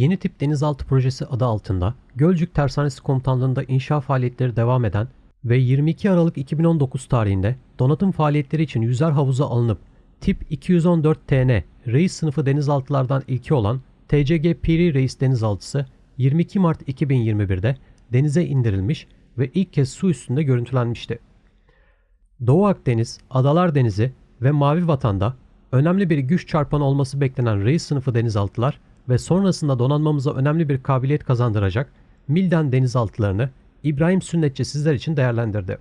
Yeni tip denizaltı projesi adı altında Gölcük Tersanesi Komutanlığı'nda inşa faaliyetleri devam eden ve 22 Aralık 2019 tarihinde donatım faaliyetleri için yüzer havuza alınıp tip 214 TN reis sınıfı denizaltılardan ilki olan TCG Piri Reis denizaltısı 22 Mart 2021'de denize indirilmiş ve ilk kez su üstünde görüntülenmişti. Doğu Akdeniz, Adalar Denizi ve Mavi Vatan'da önemli bir güç çarpanı olması beklenen reis sınıfı denizaltılar ve sonrasında donanmamıza önemli bir kabiliyet kazandıracak Milden denizaltılarını İbrahim Sünnetçi sizler için değerlendirdi.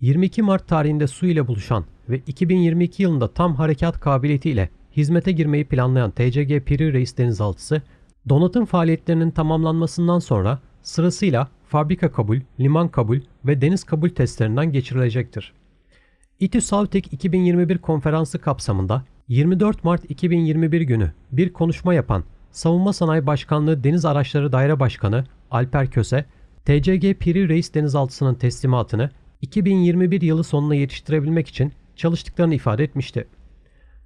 22 Mart tarihinde su ile buluşan ve 2022 yılında tam harekat kabiliyeti ile hizmete girmeyi planlayan TCG Piri Reis denizaltısı, donatım faaliyetlerinin tamamlanmasından sonra sırasıyla fabrika kabul, liman kabul ve deniz kabul testlerinden geçirilecektir. İTÜ Savtek 2021 konferansı kapsamında 24 Mart 2021 günü bir konuşma yapan Savunma Sanayi Başkanlığı Deniz Araçları Daire Başkanı Alper Köse, TCG Piri Reis denizaltısının teslimatını 2021 yılı sonuna yetiştirebilmek için çalıştıklarını ifade etmişti.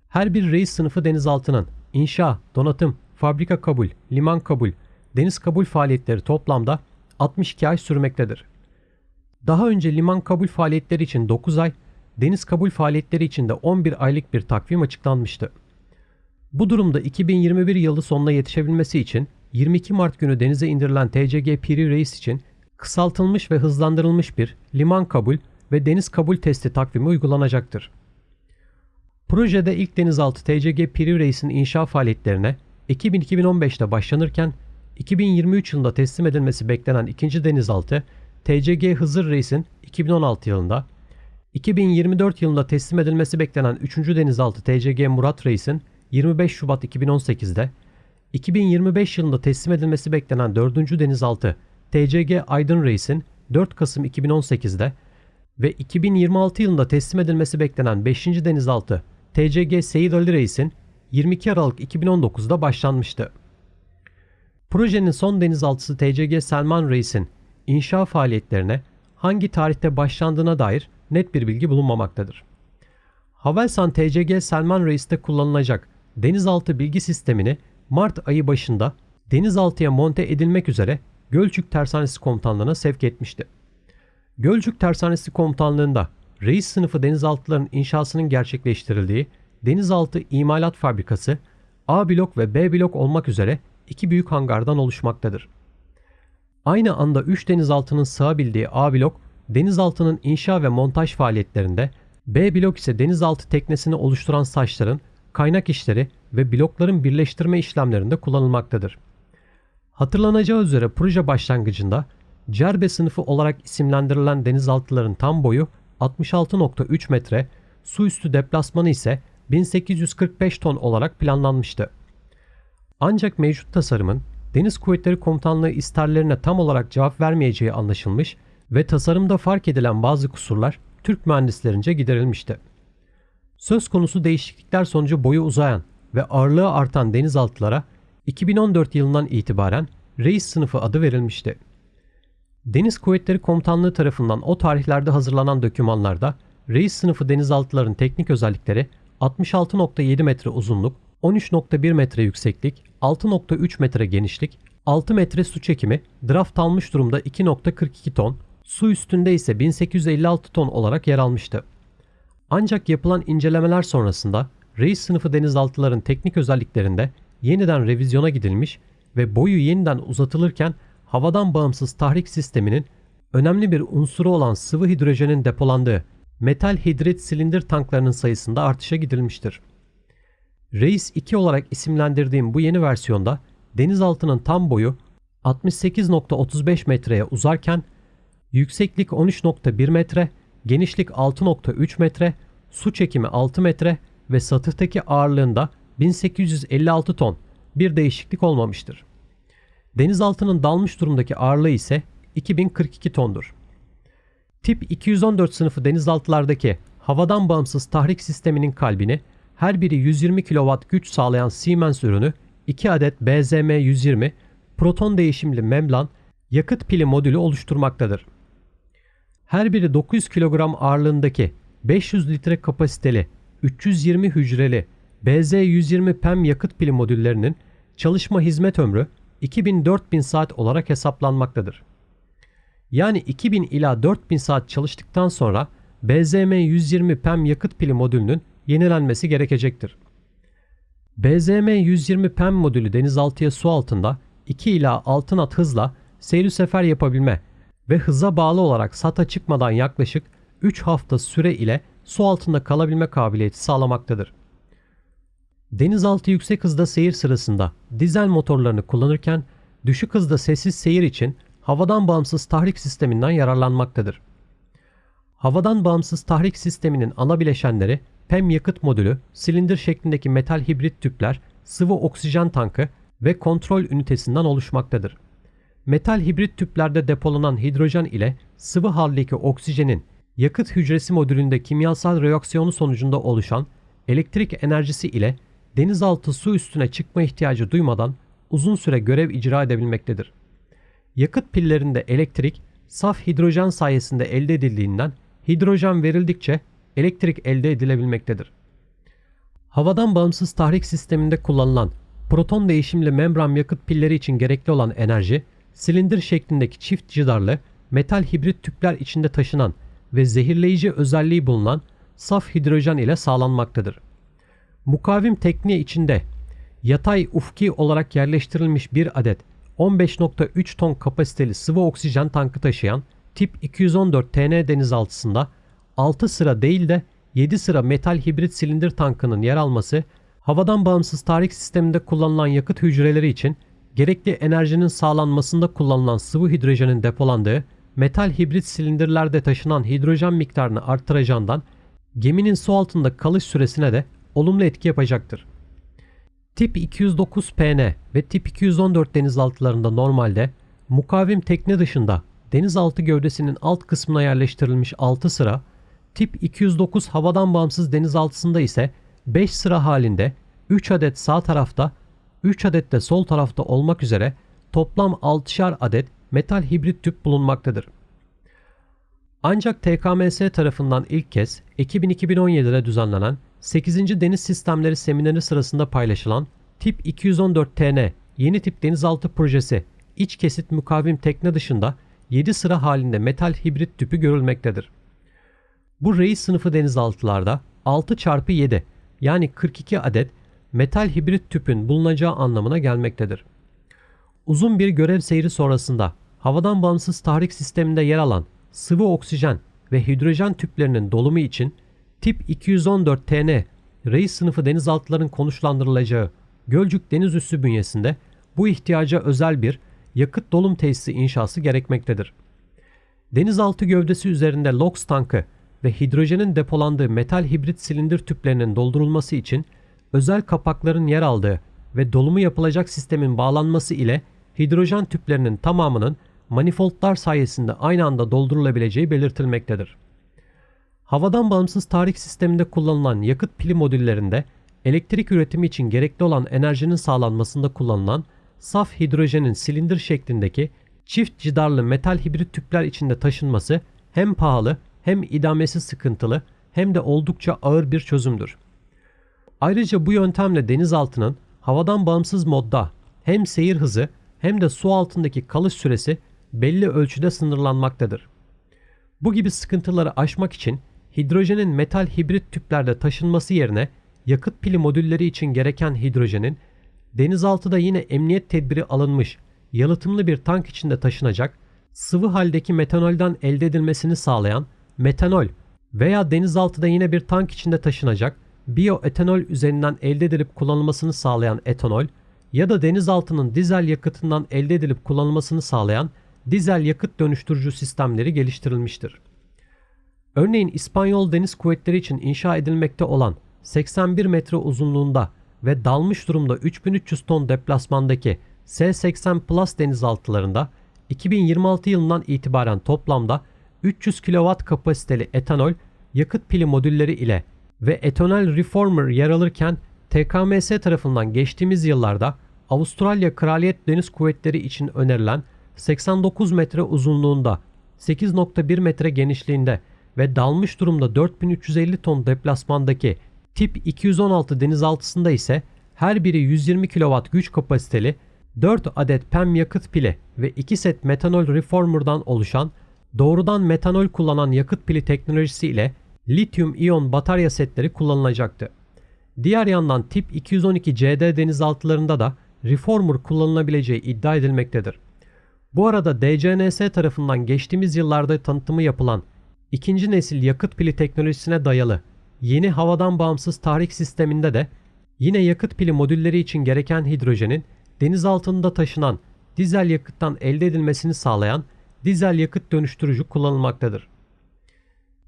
Her bir reis sınıfı denizaltının inşa, donatım, fabrika kabul, liman kabul, deniz kabul faaliyetleri toplamda 62 ay sürmektedir. Daha önce liman kabul faaliyetleri için 9 ay, deniz kabul faaliyetleri için de 11 aylık bir takvim açıklanmıştı. Bu durumda 2021 yılı sonuna yetişebilmesi için 22 Mart günü denize indirilen TCG Piri Reis için kısaltılmış ve hızlandırılmış bir liman kabul ve deniz kabul testi takvimi uygulanacaktır. Projede ilk denizaltı TCG Piri Reis'in inşa faaliyetlerine Ekim 2015'te başlanırken 2023 yılında teslim edilmesi beklenen ikinci denizaltı TCG Hızır Reis'in 2016 yılında, 2024 yılında teslim edilmesi beklenen 3. denizaltı TCG Murat Reis'in 25 Şubat 2018'de, 2025 yılında teslim edilmesi beklenen 4. denizaltı TCG Aydın Reis'in 4 Kasım 2018'de ve 2026 yılında teslim edilmesi beklenen 5. denizaltı TCG Seyit Ali Reis'in 22 Aralık 2019'da başlanmıştı. Projenin son denizaltısı TCG Selman Reis'in inşa faaliyetlerine hangi tarihte başlandığına dair net bir bilgi bulunmamaktadır. Havelsan TCG Selman Reis'te kullanılacak denizaltı bilgi sistemini Mart ayı başında denizaltıya monte edilmek üzere Gölcük Tersanesi Komutanlığı'na sevk etmişti. Gölcük Tersanesi Komutanlığı'nda reis sınıfı denizaltıların inşasının gerçekleştirildiği denizaltı imalat fabrikası A blok ve B blok olmak üzere iki büyük hangardan oluşmaktadır. Aynı anda 3 denizaltının sığabildiği A blok denizaltının inşa ve montaj faaliyetlerinde, B blok ise denizaltı teknesini oluşturan saçların kaynak işleri ve blokların birleştirme işlemlerinde kullanılmaktadır. Hatırlanacağı üzere proje başlangıcında Cerbe sınıfı olarak isimlendirilen denizaltıların tam boyu 66.3 metre, su üstü deplasmanı ise 1845 ton olarak planlanmıştı. Ancak mevcut tasarımın Deniz Kuvvetleri Komutanlığı isterlerine tam olarak cevap vermeyeceği anlaşılmış tasarımda fark edilen bazı kusurlar Türk mühendislerince giderilmişti. Söz konusu değişiklikler sonucu boyu uzayan ve ağırlığı artan denizaltılara 2014 yılından itibaren Reis sınıfı adı verilmişti. Deniz Kuvvetleri Komutanlığı tarafından o tarihlerde hazırlanan dokümanlarda Reis sınıfı denizaltıların teknik özellikleri 66.7 metre uzunluk, 13.1 metre yükseklik, 6.3 metre genişlik, 6 metre su çekimi, draft almış durumda 2.42 ton, su üstünde ise 1856 ton olarak yer almıştı. Ancak yapılan incelemeler sonrasında reis sınıfı denizaltıların teknik özelliklerinde yeniden revizyona gidilmiş ve boyu yeniden uzatılırken havadan bağımsız tahrik sisteminin önemli bir unsuru olan sıvı hidrojenin depolandığı metal hidrit silindir tanklarının sayısında artışa gidilmiştir. Reis 2 olarak isimlendirdiğim bu yeni versiyonda denizaltının tam boyu 68.35 metreye uzarken yükseklik 13.1 metre, genişlik 6.3 metre, su çekimi 6 metre ve satıhtaki ağırlığında 1856 ton bir değişiklik olmamıştır. Denizaltının dalmış durumdaki ağırlığı ise 2042 tondur. Tip 214 sınıfı denizaltılardaki havadan bağımsız tahrik sisteminin kalbini her biri 120 kW güç sağlayan Siemens ürünü 2 adet BZM-120 proton değişimli membran yakıt pili modülü oluşturmaktadır. Her biri 900 kilogram ağırlığındaki 500 litre kapasiteli 320 hücreli BZ120 PEM yakıt pili modüllerinin çalışma hizmet ömrü 2000-4000 saat olarak hesaplanmaktadır. Yani 2000 ila 4000 saat çalıştıktan sonra BZM 120 PEM yakıt pili modülünün yenilenmesi gerekecektir. BZM 120 PEM modülü denizaltıya su altında 2 ila 6 knot hızla seyir sefer yapabilme ve hıza bağlı olarak SATA çıkmadan yaklaşık 3 hafta süre ile su altında kalabilme kabiliyeti sağlamaktadır. Denizaltı yüksek hızda seyir sırasında dizel motorlarını kullanırken düşük hızda sessiz seyir için havadan bağımsız tahrik sisteminden yararlanmaktadır. Havadan bağımsız tahrik sisteminin ana bileşenleri PEM yakıt modülü, silindir şeklindeki metal hibrit tüpler, sıvı oksijen tankı ve kontrol ünitesinden oluşmaktadır. Metal hibrit tüplerde depolanan hidrojen ile sıvı haldeki oksijenin yakıt hücresi modülünde kimyasal reaksiyonu sonucunda oluşan elektrik enerjisi ile denizaltı su üstüne çıkma ihtiyacı duymadan uzun süre görev icra edebilmektedir. Yakıt pillerinde elektrik saf hidrojen sayesinde elde edildiğinden hidrojen verildikçe elektrik elde edilebilmektedir. Havadan bağımsız tahrik sisteminde kullanılan proton değişimli membran yakıt pilleri için gerekli olan enerji, silindir şeklindeki çift cidarlı metal hibrit tüpler içinde taşınan ve zehirleyici özelliği bulunan saf hidrojen ile sağlanmaktadır. Mukavim tekniği içinde yatay ufki olarak yerleştirilmiş bir adet 15.3 ton kapasiteli sıvı oksijen tankı taşıyan tip 214 TN denizaltısında 6 sıra değil de 7 sıra metal hibrit silindir tankının yer alması, havadan bağımsız tahrik sisteminde kullanılan yakıt hücreleri için gerekli enerjinin sağlanmasında kullanılan sıvı hidrojenin depolandığı metal hibrit silindirlerde taşınan hidrojen miktarını arttıracağından geminin su altında kalış süresine de olumlu etki yapacaktır. Tip 209 PN ve tip 214 denizaltılarında normalde mukavim tekne dışında denizaltı gövdesinin alt kısmına yerleştirilmiş 6 sıra, tip 209 havadan bağımsız denizaltısında ise 5 sıra halinde 3 adet sağ tarafta, 3 adet de sol tarafta olmak üzere toplam 6'şar adet metal hibrit tüp bulunmaktadır. Ancak TKMS tarafından ilk kez 2000-2017'de düzenlenen 8. Deniz Sistemleri Semineri sırasında paylaşılan Tip 214 TN yeni tip denizaltı projesi iç kesit mukavim tekne dışında 7 sıra halinde metal hibrit tüpü görülmektedir. Bu reis sınıfı denizaltılarda 6 çarpı 7 yani 42 adet metal hibrit tüpün bulunacağı anlamına gelmektedir. Uzun bir görev seyri sonrasında havadan bağımsız tahrik sisteminde yer alan sıvı oksijen ve hidrojen tüplerinin dolumu için tip 214 TN reis sınıfı denizaltıların konuşlandırılacağı Gölcük Deniz Üssü bünyesinde bu ihtiyaca özel bir yakıt dolum tesisi inşası gerekmektedir. Denizaltı gövdesi üzerinde LOX tankı ve hidrojenin depolandığı metal hibrit silindir tüplerinin doldurulması için özel kapakların yer aldığı ve dolumu yapılacak sistemin bağlanması ile hidrojen tüplerinin tamamının manifoldlar sayesinde aynı anda doldurulabileceği belirtilmektedir. Havadan bağımsız tahrik sisteminde kullanılan yakıt pili modüllerinde elektrik üretimi için gerekli olan enerjinin sağlanmasında kullanılan saf hidrojenin silindir şeklindeki çift cidarlı metal hibrit tüpler içinde taşınması hem pahalı hem idamesi sıkıntılı hem de oldukça ağır bir çözümdür. Ayrıca bu yöntemle denizaltının havadan bağımsız modda hem seyir hızı hem de su altındaki kalış süresi belli ölçüde sınırlanmaktadır. Bu gibi sıkıntıları aşmak için hidrojenin metal hibrit tüplerde taşınması yerine yakıt pili modülleri için gereken hidrojenin denizaltıda yine emniyet tedbiri alınmış yalıtımlı bir tank içinde taşınacak sıvı haldeki metanolden elde edilmesini sağlayan metanol veya denizaltıda yine bir tank içinde taşınacak bioetanol üzerinden elde edilip kullanılmasını sağlayan etanol ya da denizaltının dizel yakıtından elde edilip kullanılmasını sağlayan dizel yakıt dönüştürücü sistemleri geliştirilmiştir. Örneğin İspanyol Deniz Kuvvetleri için inşa edilmekte olan 81 metre uzunluğunda ve dalmış durumda 3300 ton deplasmandaki S-80 Plus denizaltılarında 2026 yılından itibaren toplamda 300 kW kapasiteli etanol yakıt pili modülleri ile ve etanol reformer yer alırken TKMS tarafından geçtiğimiz yıllarda Avustralya Kraliyet Deniz Kuvvetleri için önerilen 89 metre uzunluğunda 8.1 metre genişliğinde ve dalmış durumda 4350 ton deplasmandaki tip 216 denizaltısında ise her biri 120 kW güç kapasiteli 4 adet PEM yakıt pili ve 2 set metanol reformer'dan oluşan doğrudan metanol kullanan yakıt pili teknolojisi ile lityum iyon batarya setleri kullanılacaktı. Diğer yandan tip 212 CD denizaltılarında da reformer kullanılabileceği iddia edilmektedir. Bu arada DCNS tarafından geçtiğimiz yıllarda tanıtımı yapılan ikinci nesil yakıt pili teknolojisine dayalı yeni havadan bağımsız tahrik sisteminde de yine yakıt pili modülleri için gereken hidrojenin deniz altında taşınan dizel yakıttan elde edilmesini sağlayan dizel yakıt dönüştürücü kullanılmaktadır.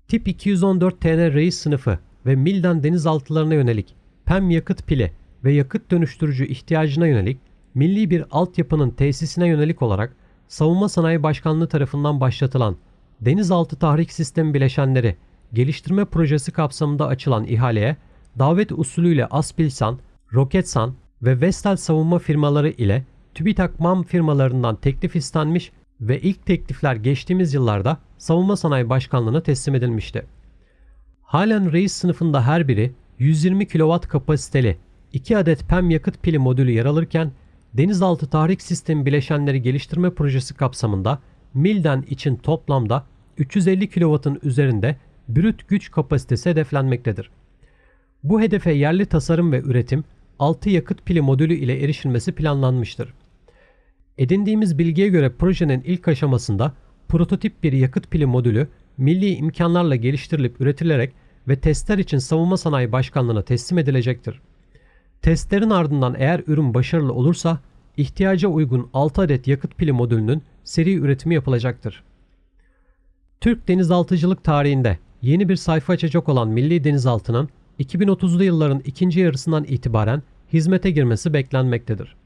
Tip 214 TN reis sınıfı ve Milden denizaltılarına yönelik PEM yakıt pili ve yakıt dönüştürücü ihtiyacına yönelik milli bir altyapının tesisine yönelik olarak Savunma Sanayi Başkanlığı tarafından başlatılan Denizaltı Tahrik Sistemi Bileşenleri geliştirme projesi kapsamında açılan ihaleye davet usulüyle Aspilsan, Roketsan ve Vestel savunma firmaları ile TÜBİTAK MAM firmalarından teklif istenmiş ve ilk teklifler geçtiğimiz yıllarda Savunma Sanayi Başkanlığı'na teslim edilmişti. Halen reis sınıfında her biri 120 kW kapasiteli 2 adet PEM yakıt pili modülü yer alırken denizaltı tahrik sistemi bileşenleri geliştirme projesi kapsamında Milden için toplamda 350 kW'ın üzerinde brüt güç kapasitesi hedeflenmektedir. Bu hedefe yerli tasarım ve üretim 6 yakıt pili modülü ile erişilmesi planlanmıştır. Edindiğimiz bilgiye göre projenin ilk aşamasında prototip bir yakıt pili modülü milli imkanlarla geliştirilip üretilerek ve testler için Savunma Sanayi Başkanlığı'na teslim edilecektir. Testlerin ardından eğer ürün başarılı olursa ihtiyaca uygun 6 adet yakıt pili modülünün seri üretimi yapılacaktır. Türk denizaltıcılık tarihinde yeni bir sayfa açacak olan Milli Denizaltı'nın 2030'lu yılların ikinci yarısından itibaren hizmete girmesi beklenmektedir.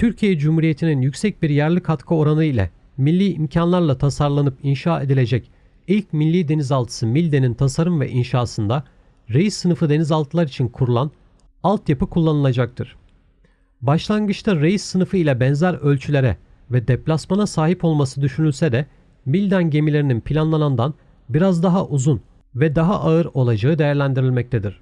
Türkiye Cumhuriyeti'nin yüksek bir yerli katkı oranı ile milli imkanlarla tasarlanıp inşa edilecek ilk milli denizaltısı Milde'nin tasarım ve inşasında reis sınıfı denizaltılar için kurulan altyapı kullanılacaktır. Başlangıçta reis sınıfı ile benzer ölçülere ve deplasmana sahip olması düşünülse de Milden gemilerinin planlanandan biraz daha uzun ve daha ağır olacağı değerlendirilmektedir.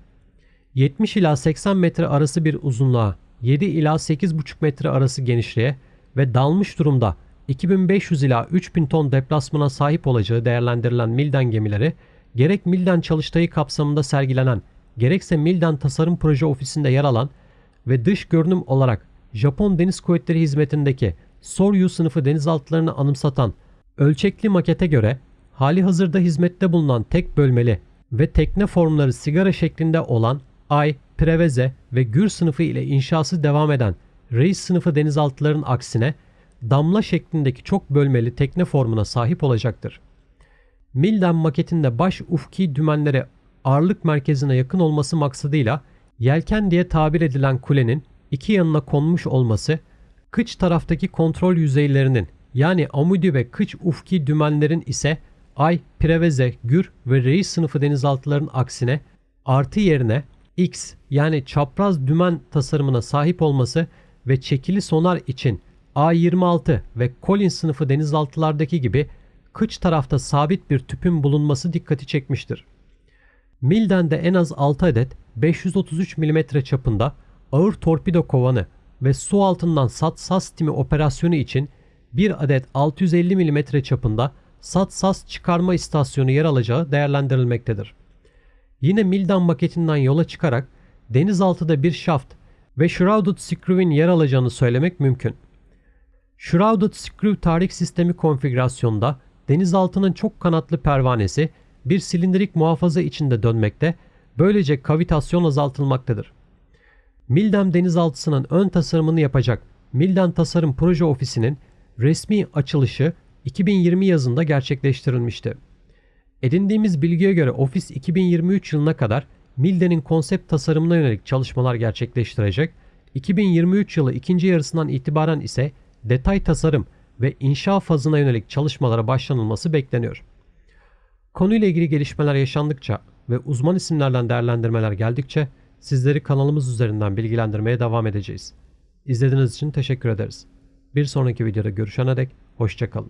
70 ila 80 metre arası bir uzunluğa, 7 ila 8,5 metre arası genişliğe ve dalmış durumda 2500 ila 3000 ton deplasmana sahip olacağı değerlendirilen Milden gemileri, gerek Milden çalıştayı kapsamında sergilenen, gerekse Milden Tasarım Proje Ofisi'nde yer alan ve dış görünüm olarak Japon Deniz Kuvvetleri hizmetindeki Soryu sınıfı denizaltılarını anımsatan ölçekli makete göre hali hazırda hizmette bulunan tek bölmeli ve tekne formları sigara şeklinde olan Ay, Preveze ve Gür sınıfı ile inşası devam eden Reis sınıfı denizaltıların aksine damla şeklindeki çok bölmeli tekne formuna sahip olacaktır. Milden maketinde baş ufki dümenlere ağırlık merkezine yakın olması maksadıyla yelken diye tabir edilen kulenin iki yanına konmuş olması, kıç taraftaki kontrol yüzeylerinin yani amudi ve kıç ufki dümenlerin ise Ay, Preveze, Gür ve Reis sınıfı denizaltıların aksine artı yerine X yani çapraz dümen tasarımına sahip olması ve çekili sonar için A26 ve Collins sınıfı denizaltılardaki gibi kıç tarafta sabit bir tüpün bulunması dikkati çekmiştir. Milden de en az 6 adet 533 mm çapında ağır torpido kovanı ve su altından SAT-SAS timi operasyonu için bir adet 650 mm çapında SAT-SAS çıkarma istasyonu yer alacağı değerlendirilmektedir. Yine Mildan maketinden yola çıkarak denizaltıda bir şaft ve Shrouded Screw'in yer alacağını söylemek mümkün. Shrouded Screw tahrik sistemi konfigürasyonda denizaltının çok kanatlı pervanesi bir silindirik muhafaza içinde dönmekte, böylece kavitasyon azaltılmaktadır. Mildem denizaltısının ön tasarımını yapacak Milden Tasarım Proje Ofisi'nin resmi açılışı 2020 yazında gerçekleştirilmişti. Edindiğimiz bilgiye göre ofis 2023 yılına kadar Milden'in konsept tasarımına yönelik çalışmalar gerçekleştirecek, 2023 yılı ikinci yarısından itibaren ise detay tasarım ve inşa fazına yönelik çalışmalara başlanılması bekleniyor. Konuyla ilgili gelişmeler yaşandıkça ve uzman isimlerden değerlendirmeler geldikçe sizleri kanalımız üzerinden bilgilendirmeye devam edeceğiz. İzlediğiniz için teşekkür ederiz. Bir sonraki videoda görüşene dek hoşçakalın.